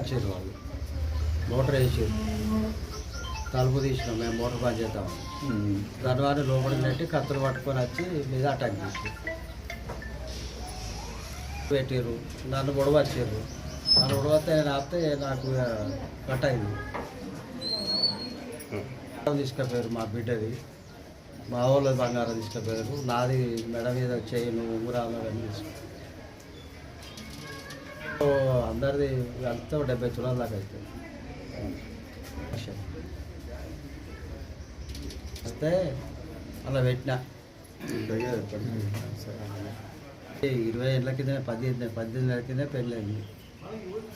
వచ్చారు వాళ్ళు. మోటార్ వేసారు తలుపు తీసినాం మేము మోటార్ బంద్ చేద్దాం వారి లోపలికి నెట్టి కత్తులు పట్టుకొని వచ్చి మీద అటాక్ చేసి. పెట్టారు నన్ను గొడవ వచ్చారు నన్ను గొడవతే ఆపితే నాకు కట్ అయింది. తీసుకుపోయారు మా బిడ్డది. మా వాళ్ళ బంగారం తీసుకుపోయారు. నాది మెడ మీద చైను ఉంగరాలు అవన్నీ తీసుకు ఓ, అందరిది అంతా డెబ్బై తులాల దాకా అవుతుంది అయితే అలా పెట్టిన. ఇరవై ఏళ్ళ కింద పద్దెనిమిది పద్దెనిమిది నెలల కింద పెళ్ళింది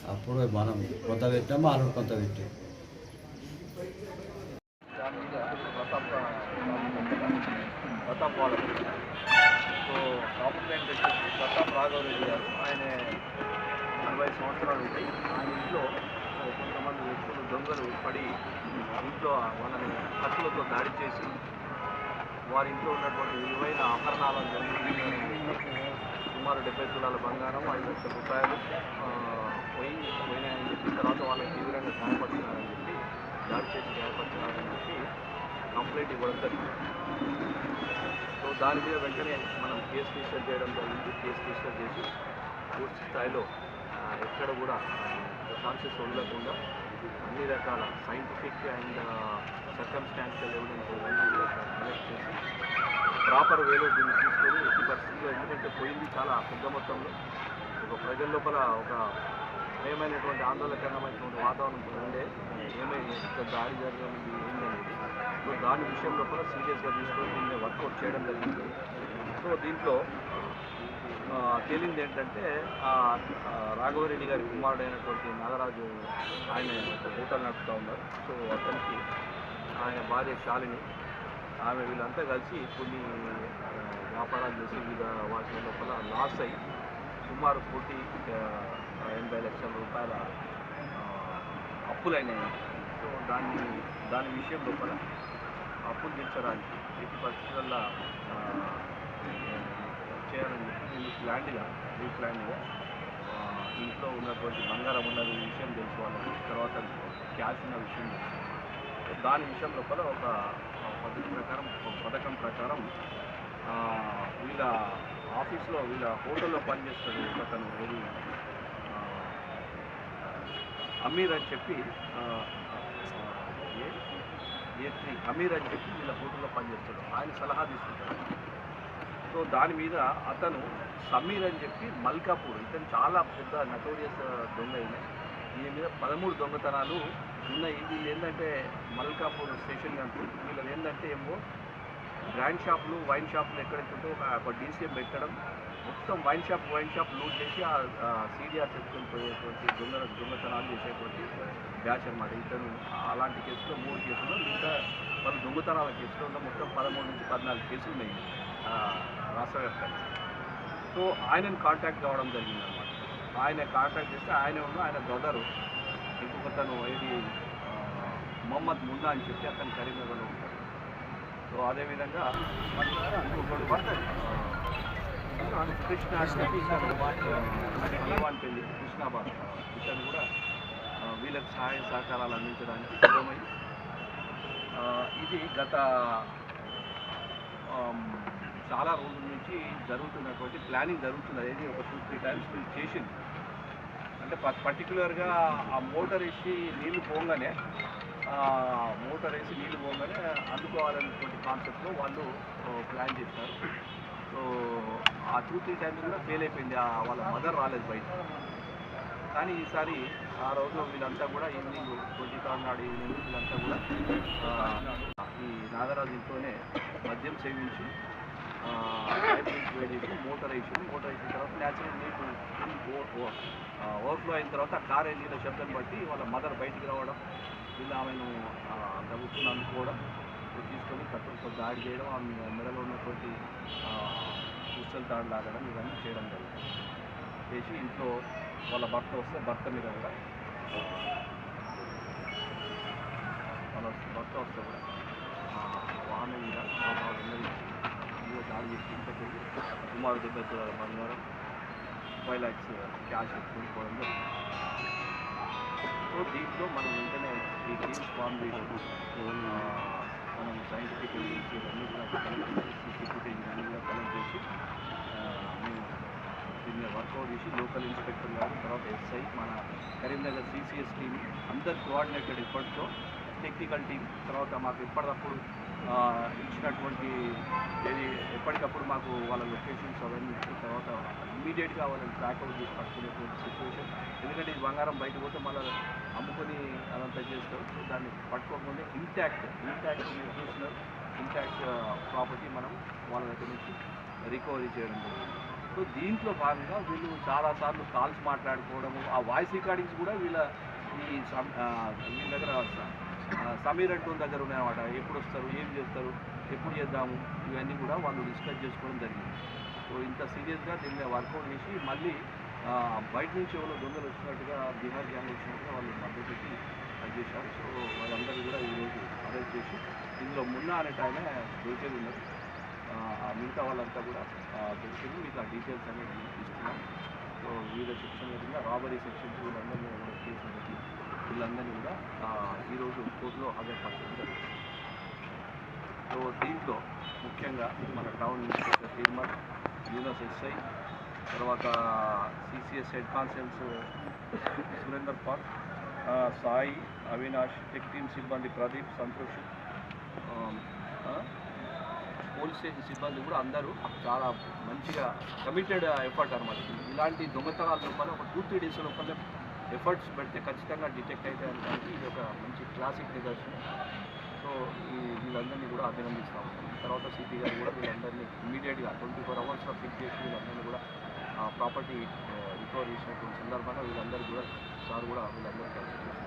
అప్పుడు మనం కొంత పెట్టాం వాళ్ళు కొంత పెట్టాం ప్రతాప్ ప్రతాప్ సో కాంప్లైంట్ ప్రతాప్ రాఘవరెడ్డి గారు ఆయన ఇరవై సంవత్సరాలు ఉంటాయి ఆ ఇంట్లో కొంతమంది వ్యక్తులు దొంగలు పడి ఇంట్లో వాళ్ళని కత్తులతో దాడి చేసి వారి ఇంట్లో ఉన్నటువంటి విలువైన ఆభరణాలను సుమారు డెబ్బై తులాల బంగారం ఐదు లక్షల రూపాయలు పోయి పోయినాయని చెప్పి తర్వాత వాళ్ళని తీవ్రంగా గాయపడుతున్నారని చెప్పి దాడి చేసి గాయపడుతున్నారని చెప్పి కంప్లైంట్ ఇవ్వడం జరిగింది. సో దాని మీద వెంటనే మనం కేసు రిజిస్టర్ చేయడం జరిగింది. కేసు రిజిస్టర్ చేసి పూర్తి స్థాయిలో ఎక్కడ కూడా కాన్షియస్ వదలకుండా అన్ని రకాల scientific and circumstantial evidence collect చేసి ప్రాపర్ వేలో దీన్ని తీసుకొని ఎట్టి పరిస్థితుల్లో ఎందుకంటే పోయింది చాలా పెద్ద మొత్తంలో. ఒక ప్రజల లోపల ఒక భయమైనటువంటి ఆందోళనకరమైనటువంటి వాతావరణం ఉండే. ఏమైంది? దాడి జరగడానికి ఏంటనేది దాని విషయం లోపల సీరియస్గా తీసుకొని దీన్ని వర్కౌట్ చేయడం జరిగింది. సో దీంట్లో తేలింది ఏంటంటే ఆ, రాఘవరెడ్డి గారి కుమారుడైనటువంటి నాగరాజు ఆయన హోటల్ నడుపుతూ ఉన్నారు. సో అతనికి ఆయన భార్య శాలిని ఆమె వీళ్ళంతా కలిసి కొన్ని వ్యాపారాలు చేసి వివిధ వాటి లోపల లాస్ అయ్యి సుమారు కోటి ఎనభై లక్షల రూపాయల అప్పులైనాయి. సో దాన్ని దాని విషయం లోపల అప్పులు తీర్చడానికి ఎట్టి పరిస్థితుల్లో చేయాలని చెప్పి నేను ఈ ప్లాన్డ్గా. ఇంట్లో ఉన్నటువంటి బంగారం ఉన్న విషయం తెలుసుకోవాలని తర్వాత క్యాష్ ఉన్న విషయం తెలుసుకోవాలి. దాని విషయం లోపల ఒక పద్ధతి ప్రకారం ఒక పథకం ప్రకారం వీళ్ళ ఆఫీస్లో వీళ్ళ హోటల్లో పనిచేస్తాడు ఒకతను ఏది అమీర్ అని చెప్పి ఏ ఏ త్రీ అమీర్ అని చెప్పి వీళ్ళ హోటల్లో పనిచేస్తాడు. ఆయన సలహా తీసుకుంటాడు. సో దాని మీద అతను సమీర్ అని చెప్పి మల్కాపూర్ ఇతను చాలా పెద్ద నటోరియస్ దొంగ ఈయన. దీని మీద పదమూడు దొంగతనాలు ఉన్నాయి. వీళ్ళు ఏంటంటే మల్కాపూర్ స్టేషన్ అంటూ వీళ్ళది ఏంటంటే ఏమో బ్రాండ్ షాపులు వైన్ షాపులు ఎక్కడెక్కడో ఒక డీసీఎం పెట్టడం. మొత్తం wine shop wine shop loot చేసి ఆ సీడీఆర్ తెచ్చుకొని పోయేటువంటి దొంగ దొంగతనాలు చేసేటువంటి బ్యాచ్ అనమాట ఇతను. అలాంటి కేసులో మూడు కేసులు. మిగతా వాళ్ళు దొంగతనాల కేసులో ఉన్న మొత్తం పదమూడు నుంచి పద్నాలుగు కేసులు ఉన్నాయి. రాష్ట్ర వ్యాప్తంగా సో ఆయనను కాంటాక్ట్ కావడం జరిగిందనమాట ఆయన కాంటాక్ట్ చేస్తే ఆయన ఉన్న ఆయన బ్రదరు ఇంకొకతను ఏది? మొహమ్మద్ మున్నా అని చెప్పి అతను కరీంనగర్లో ఉంటాడు. సో అదేవిధంగా కృష్ణ హనుమాన్ పెళ్ళి కృష్ణాబాద్ ఇతను కూడా వీళ్ళకి సహాయ సహకారాలు అందించడానికి సిద్ధమై ఇది గత చాలా రోజుల నుంచి జరుగుతున్నటువంటి ప్లానింగ్ జరుగుతుంది. అనేది ఒక టూ త్రీ టైమ్స్ వీళ్ళు చేసింది. అంటే పర్టికులర్గా ఆ మోటార్ వేసి నీళ్ళు పోగానే మోటార్ వేసి నీళ్ళు పోగానే అందుకోవాలనేటువంటి కాన్సెప్ట్లో వాళ్ళు ప్లాన్ చేస్తారు. సో ఆ టూ త్రీ టైమ్స్ కూడా ఫెయిల్ అయిపోయింది. ఆ వాళ్ళ మదర్ రాలేదు బయట. కానీ ఈసారి ఆ రోజు వీళ్ళంతా కూడా ఈవినింగ్ ట్వంటీ థర్డ్ నాడు ఈవినింగ్ వీళ్ళంతా కూడా ఈ నాగరాజు ఇంట్లోనే మద్యం సేవించి వేడి మోటార్ వేసి మోటార్ వేసిన తర్వాత న్యాచురల్ నీళ్ళు ఓవర్ఫ్లో అయిన తర్వాత కార్ నీళ్ళ శబ్దం బట్టి వాళ్ళ మదర్ బయటికి రావడం వీళ్ళు ఆమెను దవ్వుకుని అనుకోవడం తీసుకొని కట్టులతో దాడి చేయడం ఆమె మెడలో ఉన్నటువంటి పుస్తలు తాడు లాగడం ఇవన్నీ చేయడం జరిగింది. చేసి ఇంట్లో వాళ్ళ భర్త వస్తే భర్త మీద కూడా వాళ్ళ భర్త వస్తే కూడా ఆమె మీద ఆ దాడి చేసి ఇంతకెళ్ళి సుమారు డెబ్బై తులాల బంగారం ఫైవ్ ల్యాక్స్ క్యాష్ ఎత్తుకొని జరిగింది. సో దీంట్లో మనం వెంటనే ఈ టీమ్స్ ఫామ్ చేయడం మనం సైంటిఫిక్ అన్నీ కూడా సీసీ ఫుటేజ్ అన్నీ కూడా కలెక్ట్ చేసి మేము దీన్ని వర్కౌట్ చేసి లోకల్ ఇన్స్పెక్టర్ గారు తర్వాత ఎస్ఐ మన కరీంనగర్ సిసిఎస్ టీం అందరు కోఆర్డినేటెడ్ ఎఫర్ట్తో టెక్నికల్ టీం తర్వాత మాకు ఎప్పటికప్పుడు ఇచ్చినటువంటి ఏది ఎప్పటికప్పుడు మాకు వాళ్ళ లొకేషన్స్ అవన్నీ ఇచ్చిన తర్వాత ఇమీడియట్గా వాళ్ళని ట్రాక్అవుట్ చేసి పట్టుకునేటువంటి సిచ్యువేషన్ ఎందుకంటే ఈ బంగారం బయట పోతే మళ్ళీ అమ్ముకొని అదంతా చేస్తారు సో దాన్ని పట్టుకోకుండా ఇంటాక్ట్ ఇంటాక్ట్ మీరు చూస్తున్నారు. ఇంటాక్ట్ ప్రాపర్టీ మనం వాళ్ళ దగ్గర నుంచి రికవరీ చేయడం జరిగింది. సో దీంట్లో భాగంగా వీళ్ళు చాలాసార్లు కాల్స్ మాట్లాడుకోవడము ఆ వాయిస్ రికార్డింగ్స్ కూడా వీళ్ళ ఈ సమ్- వీళ్ళ దగ్గర సమీర్ అంటూ దగ్గర ఉన్నాయన్నమాట ఎప్పుడు వస్తారు ఏం చేస్తారు ఎప్పుడు చేద్దాము ఇవన్నీ కూడా వాళ్ళు డిస్కస్ చేసుకోవడం జరిగింది. సో ఇంత సీరియస్గా దీన్ని వర్కౌట్ చేసి మళ్ళీ బయట నుంచి ఎవరో దొంగలు వచ్చినట్టుగా బీహార్ గ్యాంగ్ వచ్చినట్టుగా వాళ్ళు మద్దతు పెట్టి అది చేశారు. సో వాళ్ళందరూ కూడా ఈరోజు అరెస్ట్ చేసి ఇందులో మున్నా అనే టైమే దొరికేది ఉన్నారు మిగతా వాళ్ళంతా కూడా దొరికింది. మీకు ఆ డీటెయిల్స్ అనేవి తీసుకున్నాను. వివిధ సెక్షన్ల కింద రాబరీ సెక్షన్స్ వీళ్ళందరినీ కూడా కేసులు పెట్టి వీళ్ళందరినీ కూడా ఈరోజు కోర్టులో హాజరుపరచడం జరిగింది. సో దీంట్లో ముఖ్యంగా మన town inspector Tirumal Yunus SI తర్వాత CCS head constable Surender Pal Sai Avinash tech team సిబ్బంది ప్రదీప్ సంతోష్ ఆమ్, ఆ, పోలీస్ స్టేషన్ సిబ్బంది కూడా అందరూ చాలా మంచిగా కమిటెడ్ ఎఫర్ట్ అనమాట ఇలాంటి దొంగతనాల లోపల ఒక టూ త్రీ డేస్ లోపల ఎఫర్ట్స్ పెడితే ఖచ్చితంగా డిటెక్ట్ అయితే అనడానికి ఇది ఒక మంచి క్లాసిక్ నిదర్శనం. సో ఈ వీళ్ళందరినీ కూడా అభినందిస్తాము. తర్వాత సిపి గారు కూడా వీళ్ళందరినీ ఇమీడియట్గా ట్వంటీ ఫోర్ అవర్స్లో పిక్ చేసి వీళ్ళందరినీ కూడా ప్రాపర్టీ రికవర్ uh, చేసినటువంటి సందర్భంగా వీళ్ళందరూ కూడా సార్ కూడా వీళ్ళందరికీ